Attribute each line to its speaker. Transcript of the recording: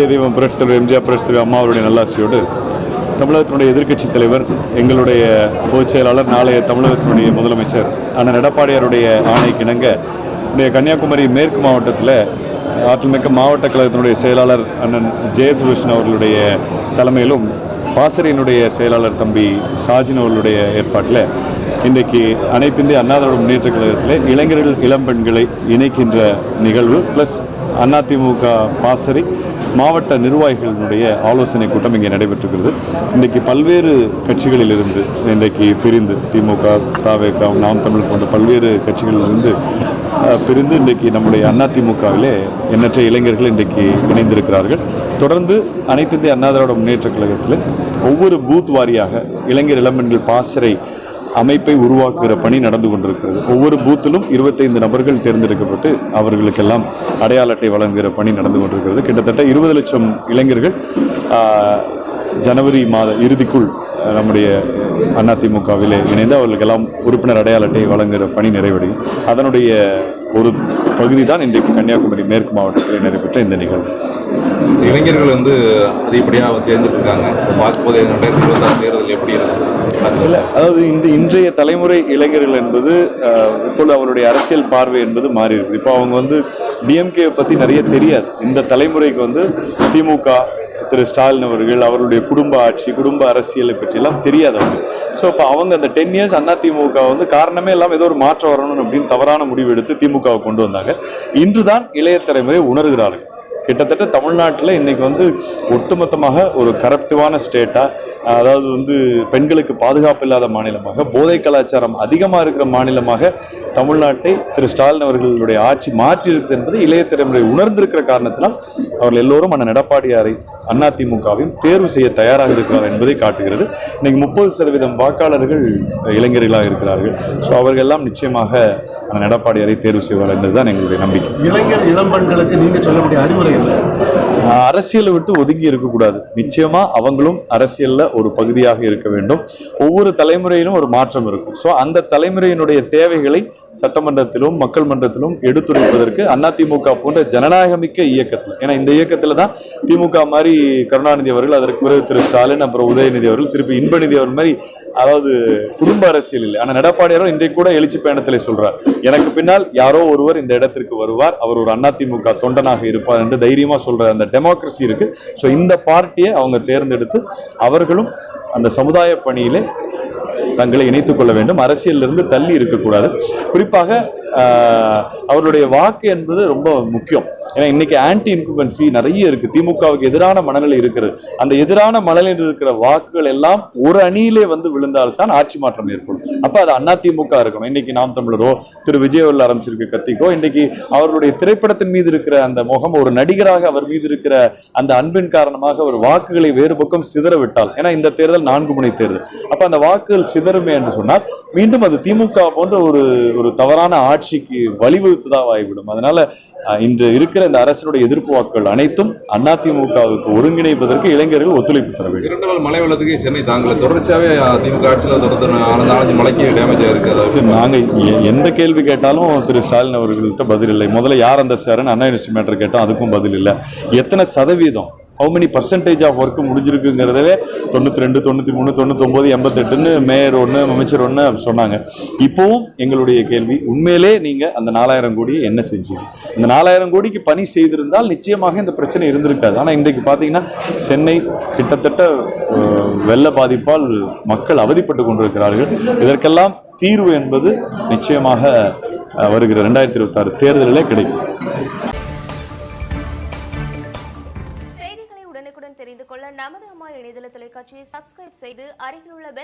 Speaker 1: இதே தெய்வம் புரட்சி தலைவர் எம்ஜிஆர் புரட்சி தலைவர் அம்மா அவருடைய நல்லாசியோடு தமிழகத்தினுடைய எதிர்க்கட்சி தலைவர் எங்களுடைய பொதுச் செயலாளர் நாளைய தமிழகத்தினுடைய முதலமைச்சர் அண்ணன் எடப்பாடியாருடைய ஆணைக்கு இணங்க கன்னியாகுமரி மேற்கு மாவட்டத்தில் ஆற்றல்மிக்க மாவட்ட கழகத்தினுடைய செயலாளர் அண்ணன் ஜெயசுரேஷன் அவர்களுடைய தலைமையிலும் பாசறையினுடைய செயலாளர் தம்பி ஷாஜின் அவர்களுடைய ஏற்பாட்டில் இன்றைக்கு அனைத்து இந்திய அண்ணா முன்னேற்ற கழகத்தில் இளைஞர்கள் இளம்பெண்களை இணைக்கின்ற நிகழ்வு. ப்ளஸ் அதிமுக பாசறை மாவட்ட நிர்வாகிகளினுடைய ஆலோசனை கூட்டம் இங்கே நடைபெற்றிருக்கிறது. இன்றைக்கு பல்வேறு கட்சிகளிலிருந்து இன்றைக்கு பிரிந்து திமுக தாவேக நாம் தமிழ் போன்ற பல்வேறு கட்சிகளிலிருந்து பிரிந்து இன்றைக்கு நம்முடைய அதிமுகவிலே எண்ணற்ற இளைஞர்கள் இன்றைக்கு இணைந்திருக்கிறார்கள். தொடர்ந்து அனைத்து இந்திய அண்ணா திராவிட முன்னேற்ற கழகத்தில் ஒவ்வொரு பூத் வாரியாக இளைஞர் இளம்பெண்கள் பாசறை அமைப்பை உருவாக்குகிற பணி நடந்து கொண்டிருக்கிறது. ஒவ்வொரு பூத்திலும் இருபத்தைந்து நபர்கள் தேர்ந்தெடுக்கப்பட்டு அவர்களுக்கெல்லாம் அடையாள அட்டை வழங்குகிற பணி நடந்து கொண்டிருக்கிறது. கிட்டத்தட்ட இருபது லட்சம் இளைஞர்கள் ஜனவரி மாத இறுதிக்குள் நம்முடைய அதிமுகவிலே இணைந்து அவர்களுக்கெல்லாம் உறுப்பினர் அடையாள அட்டை வழங்குகிற பணி நிறைவடையும். அதனுடைய ஒரு பகுதி தான் இன்றைக்கு கன்னியாகுமரி மேற்கு மாவட்டத்தில் நடைபெற்ற இந்த நிகழ்வு.
Speaker 2: இளைஞர்கள் வந்து அதிகப்படியாக தேர்ந்துட்டு இருக்காங்க பார்க்கும்போது ரெண்டாயிரத்தி இருபத்தாறு தேர்தல் எப்படி இருக்கும்
Speaker 1: இல்லை அதாவது இன்று இன்றைய தலைமுறை இளைஞர்கள் என்பது இப்பொழுது அவருடைய அரசியல் பார்வை என்பது மாறி இருக்குது. இப்போ அவங்க வந்து டிஎம்கே பற்றி நிறைய தெரியாது. இந்த தலைமுறைக்கு வந்து திமுக திரு ஸ்டாலின் அவர்கள் அவருடைய குடும்ப ஆட்சி குடும்ப அரசியலை பற்றியெல்லாம் தெரியாது அவங்க ஸோ இப்போ அவங்க அந்த டென் இயர்ஸ் அண்ணா திமுக வந்து காரணமே இல்லாமல் ஏதோ ஒரு மாற்றம் வரணும் அப்படின்னு தவறான முடிவு எடுத்து திமுகவை கொண்டு வந்தாங்க. இன்று தான் இளைய தலைமுறை உணர்கிறார்கள். கிட்டத்தட்ட தமிழ்நாட்டில் இன்னைக்கு வந்து ஒட்டுமொத்தமாக ஒரு கரப்டிவான ஸ்டேட்டாக அதாவது வந்து பெண்களுக்கு பாதுகாப்பு இல்லாத மாநிலமாக போதை கலாச்சாரம் அதிகமாக இருக்கிற மாநிலமாக தமிழ்நாட்டை திரு ஸ்டாலின் அவர்களுடைய ஆட்சி மாற்றி இருக்குது என்பது இளைய தலைமுறை உணர்ந்திருக்கிற காரணத்தினால் அவர்கள் எல்லோரும் அண்ணன் எடப்பாடியாரை அதிமுகவையும் தேர்வு செய்ய தயாராக இருக்கிறார் என்பதை காட்டுகிறது. இன்னைக்கு முப்பது சதவீதம் வாக்காளர்கள் இளைஞர்களாக இருக்கிறார்கள். ஸோ அவர்கள் எல்லாம் நிச்சயமாக அந்த எடப்பாடியாரை தேர்வு செய்வார் என்பதுதான் எங்களுடைய நம்பிக்கை.
Speaker 3: இளைஞர் இளம்பெண்களுக்கு நீங்க சொல்லக்கூடிய அறிவுரை
Speaker 1: இல்லை அரசியலை விட்டு ஒதுங்கி இருக்கக்கூடாது. நிச்சயமா அவங்களும் அரசியல்ல ஒரு பகுதியாக இருக்க வேண்டும். ஒவ்வொரு தலைமுறையிலும் ஒரு மாற்றம் இருக்கும். ஸோ அந்த தலைமுறையினுடைய தேவைகளை சட்டமன்றத்திலும் மக்கள் மன்றத்திலும் எடுத்துரைப்பதற்கு அதிமுக போன்ற ஜனநாயகமிக்க இயக்கத்தில் ஏன்னா இந்த இயக்கத்தில் தான் திமுக மாதிரி கருணாநிதி அவர்கள் அதற்கு பிறகு திரு ஸ்டாலின் அப்புறம் உதயநிதி அவர்கள் திருப்பி இன்பநிதி அவர் மாதிரி அதாவது குடும்ப அரசியல் இல்லை. ஆனால் நடப்பாடியாரோ இன்றைக்கு கூட எழுச்சி பயணத்தில் சொல்றார். எனக்கு பின்னால் யாரோ ஒருவர் இந்த இடத்திற்கு வருவார். அவர் ஒரு அதிமுக தொண்டனாக இருப்பார் என்று தைரியமா சொல்ற அந்த டெமோக்ரஸி இருக்குது ஸோ இந்த பார்ட்டியை அவங்க தேர்ந்தெடுத்து அவர்களும் அந்த சமுதாய பணியிலே தங்களை இணைத்துக் கொள்ள வேண்டும். அரசியலிருந்து தள்ளி இருக்கக்கூடாது. குறிப்பாக அவருடைய வாக்கு என்பது ரொம்ப முக்கியம். ஏன்னா இன்னைக்கு ஆன்டி இன்குபன்சி நிறைய இருக்கு. திமுகவுக்கு எதிரான மனநிலை இருக்கிறது. அந்த எதிரான மனநிலையில் இருக்கிற வாக்குகள் எல்லாம் ஒரு அணியிலே வந்து விழுந்தால்தான் ஆட்சி மாற்றம் ஏற்படும். அப்ப அது அண்ணா திமுக இருக்கணும். இன்னைக்கு நாம் தமிழரோ திரு விஜய் ஆரம்பிச்சிருக்க கத்திக்கோ இன்னைக்கு அவருடைய திரைப்படத்தின் மீது இருக்கிற அந்த முகம் ஒரு நடிகராக அவர் மீது இருக்கிற அந்த அன்பின் காரணமாக அவர் வாக்குகளை வேறு பக்கம் சிதற விட்டால் ஏன்னா இந்த தேர்தல் நான்கு முனை தேர்தல். அப்ப அந்த வாக்குகள் சிதறுமே என்று சொன்னால் மீண்டும் அது திமுக போன்ற ஒரு ஒரு தவறான ஆட்சிக்கு வழிவகுத்ததாக ஆகிவிடும் அதனால இன்று இருக்கிற இந்த அரசினுடைய எதிர்ப்பு வாக்குகள் அனைத்தும் அதிமுகவுக்கு ஒருங்கிணைப்பதற்கு இளைஞர்கள் ஒத்துழைப்பு தர வேண்டும்.
Speaker 2: இரண்டு நாள் மழை வெள்ளத்துக்கு சென்னை தாங்கல. தொடர்ச்சியாவே திமுக ஆட்சியில் தொடர்ந்து மலைக்கு டேமேஜ் ஆயிருக்கு. அதாவது
Speaker 1: சரி, நாங்க எ- எந்த கேள்வி கேட்டாலும் திரு ஸ்டாலின் அவர்கள்ட்ட பதில் இல்லை. முதல்ல யார் அந்த சார்னு அண்ணா யூனிவர்சிட்டி மேட்டர் கேட்டோம் அதுக்கும் பதில் இல்லை. எத்தனை சதவீதம் how many percentage of work முடிஞ்சிருக்குங்கிறதவே தொண்ணூற்றி ரெண்டு தொண்ணூற்றி மூணு தொண்ணூத்தொம்பது எண்பத்தெட்டுன்னு மேயர் ஒன்று அமைச்சர் ஒன்று சொன்னாங்க. இப்போவும் எங்களுடைய கேள்வி உண்மையிலே நீங்கள் அந்த நாலாயிரம் கோடியை என்ன செஞ்சீங்க? இந்த நாலாயிரம் கோடிக்கு பணி செய்திருந்தால் நிச்சயமாக இந்த பிரச்சனை இருந்திருக்காது. ஆனால் இன்றைக்கு பார்த்தீங்கன்னா சென்னை கிட்டத்தட்ட வெள்ள பாதிப்பால் மக்கள் அவதிப்பட்டு கொண்டிருக்கிறார்கள். இதற்கெல்லாம் தீர்வு என்பது நிச்சயமாக வருகிற ரெண்டாயிரத்தி இருபத்தாறு தேர்தலிலே கிடைக்கும்.
Speaker 4: நமது அம்மா இணையதள தொலைக்காட்சியை சப்ஸ்கிரைப் செய்து அருகில் உள்ள